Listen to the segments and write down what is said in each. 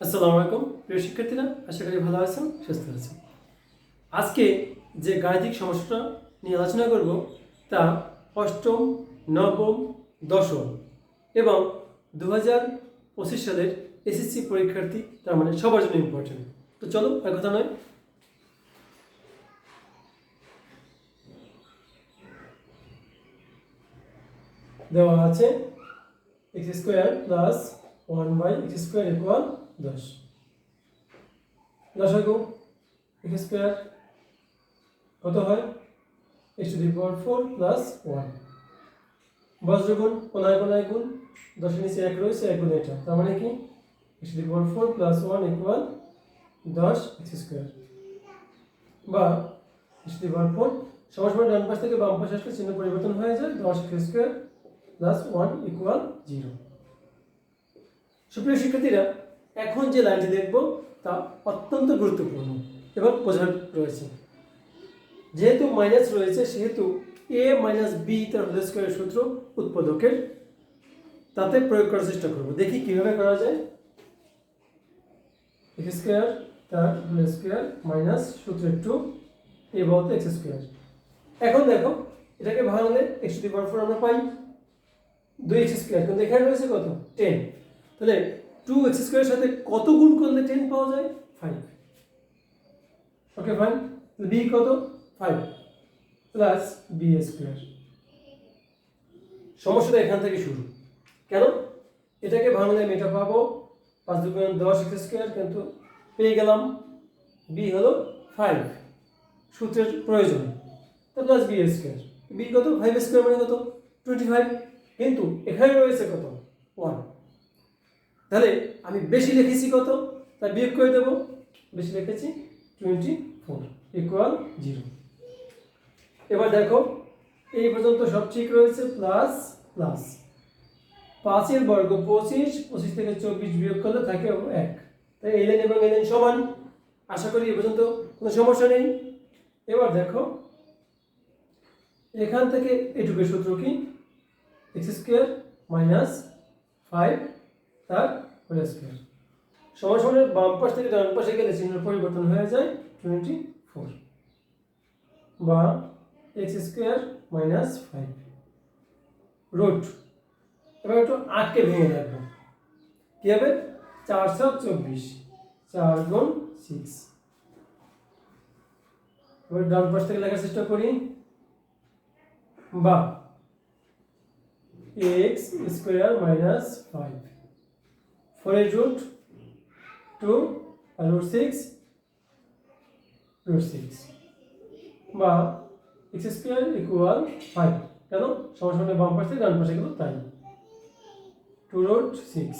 আসসালামু আলাইকুম, প্রিয় শিক্ষার্থীরা, আশা করি ভালো আছেন, সুস্থ আছেন। আজকে যে গাণিতিক সমস্যাটা নিয়ে আলোচনা করব তা অষ্টম, নবম, দশম এবং দু হাজার পঁচিশ সালের এসএসসি পরীক্ষার্থী, তার মানে সবার জন্য ইম্পর্টেন্ট তো চলো এক কথা নয়। দেওয়া আছে x square plus one by x square equal দশ। দশ হয় এক্স স্কোয়ার কত হয়? X to the power four plus one বজ্রগুণ কোনায় কোনায় গুণ, দশের নিচে এক রয়েছে, এক গুণ এটা। তার মানে কি? X to the power four plus one equal দশ এক্স স্কোয়ার বা x to the power four সবার সময় ডান পাশ থেকে বাম পাশে আসলে চিহ্ন পরিবর্তন হয়ে যায়, দশ x square plus one equal zero সুপ্রিয় শিক্ষার্থীরা এখন যে লাইনটি দেখব, তা অত্যন্ত গুরুত্বপূর্ণ এবং বোঝার রয়েছে। যেহেতু মাইনাস রয়েছে, সেহেতু এ মাইনাস বি তার হোল স্কোয়ারের সূত্র উৎপাদকের তাতে প্রয়োগ করার চেষ্টা করব। দেখি কীভাবে করা যায়। এক্স স্কোয়ার তার হোল স্কোয়ার মাইনাস সূত্র টু এ বলতে এক্স স্কোয়ার। এখন দেখো, এটাকে ভাঙলে এক্স টু পাওয়ার ফোর আমরা পাই। দুই এক্স স্কোয়ার, কিন্তু এখানে রয়েছে কত? টেন। তাহলে টু এক্স স্কোয়ারের সাথে কত গুণ করলে টেন পাওয়া যায়? ফাইভ ওকে ফাইন বি কত? ফাইভ প্লাস বি স্কোয়ার সমস্যাটা এখান থেকে শুরু। কেন? এটাকে ভাঙলে আমি এটা পাবো পাঁচ দুগুণ দশ এক্স স্কোয়ার কিন্তু পেয়ে গেলাম বি হলো ফাইভ সূত্রের প্রয়োজন। প্লাস বি স্কোয়ার বি কত? ফাইভ স্কোয়ার মানে কত? টোয়েন্টি ফাইভ কিন্তু এখানে রয়েছে কত? ওয়ান তাহলে আমি বেশি লিখেছি কত? তাই বিয়োগ করে দেবো। বেশি লিখেছি টোয়েন্টি ফোর ইকুয়াল জিরো এবার দেখো, এই পর্যন্ত সব ঠিক রয়েছে প্লাস প্লাস পাঁচের বর্গ পঁচিশ পঁচিশ থেকে চব্বিশ বিয়োগ করলে থাকে এক। তাই এই লাইন এবং এই লাইন সমান। আশা করি এ পর্যন্ত কোনো সমস্যা নেই। এবার দেখো, এখান থেকে এটুকুর সূত্র কি? এক্স স্কোয়ার মাইনাস ফাইভ তার হোল স্কোয়ার সমান সমানের বাম পাশ থেকে ডান পাশে গেলে চিহ্নের পরিবর্তন হয়ে যায় টোয়েন্টি ফোর বা x square minus five root এবার একটু আটকে ভেঙে রাখব কী হবে? চারশো চব্বিশ। চার গুণ সিক্স এবার ডান পাশ থেকে লেখার চেষ্টা করি। বা। এক্স স্কোয়ার মাইনাস ফাইভ ফোরের রুট টু আর রুট সিক্স রুট সিক্স বা এক্স স্কোয়ার ইকুয়াল ফাইভ। কেন? সমাসনে বাম পাশে, ডান পাশে গেল তাই। টু রুট সিক্স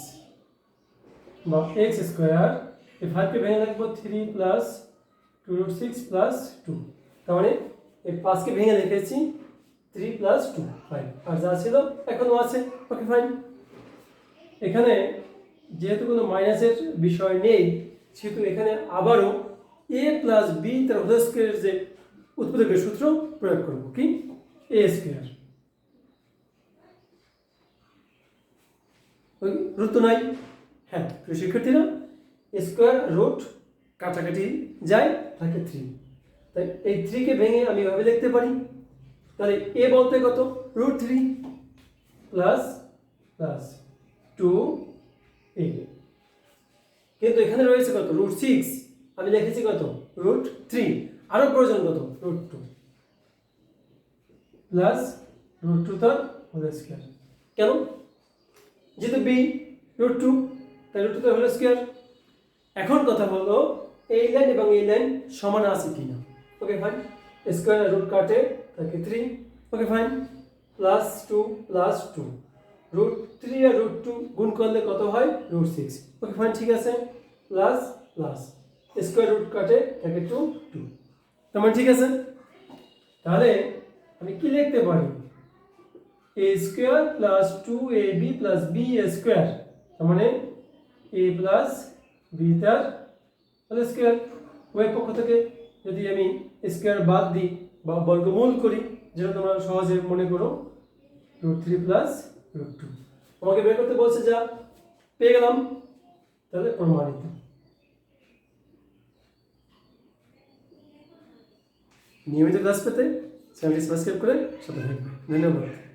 বা এক্স স্কোয়ার, এই ফাইভকে ভেঙে রাখব three plus two root six plus two তার মানে এই পাঁচকে ভেঙে রেখেছি থ্রি প্লাস টু ফাইভ আর যা ছিল এখনও আছে ওকে ফাইন এখানে যেহেতু কোনো মাইনাসের বিষয় নেই, সেহেতু এখানে আবারও এ প্লাস বি তার হোল স্কোয়ারের যে উৎপাদকের সূত্র প্রয়োগ করব, কি? এ স্কোয়ার রুট তো নাই। হ্যাঁ শিক্ষার্থীরা স্কোয়ার রুট কাটাকাটি যায় থাকে থ্রি তাই এই থ্রিকে ভেঙে আমি এভাবে লিখতে পারি। তাহলে এ বলতে কত? Root three plus plus two A কিন্তু এখানে রয়েছে কত? রুট সিক্স আমি লিখেছি কত? রুট থ্রি আরও প্রয়োজন কত? Root two plus root two তার হোল স্কোয়ার কেন? যেহেতু বি রুট টু তাই রুট টু তার হোল স্কোয়ার এখন কথা হলো, এই লাইন এবং এই লাইন সমান আছে কিনা? ওকে ফাইন স্কোয়ার রুট কাটে থাকে three okay fine plus two plus two root three আর রুট টু গুণ করলে কত হয়? রুট সিক্স ওকে ফাইন ঠিক আছে। প্লাস প্লাস স্কোয়ার রুট কাটে থাকে টু টু তার মানে ঠিক আছে? তাহলে আমি কি লিখতে পারি? A square plus two A B plus B square তার মানে এ প্লাস বি তার তাহলে স্কোয়ার ওয়ের পক্ষ থেকে যদি আমি স্কোয়ার বাদ দিই বা বর্গমূল করি, যেটা তোমরা সহজে মনে করো রুট থ্রি প্লাস রুট আমাকে বের করতে বলছে যা, পেয়ে গেলাম। তাহলে প্রমাণিত। নিয়মিত ক্লাস পেতে চ্যানেলটি সাবস্ক্রাইব করে সাথে ধন্যবাদ।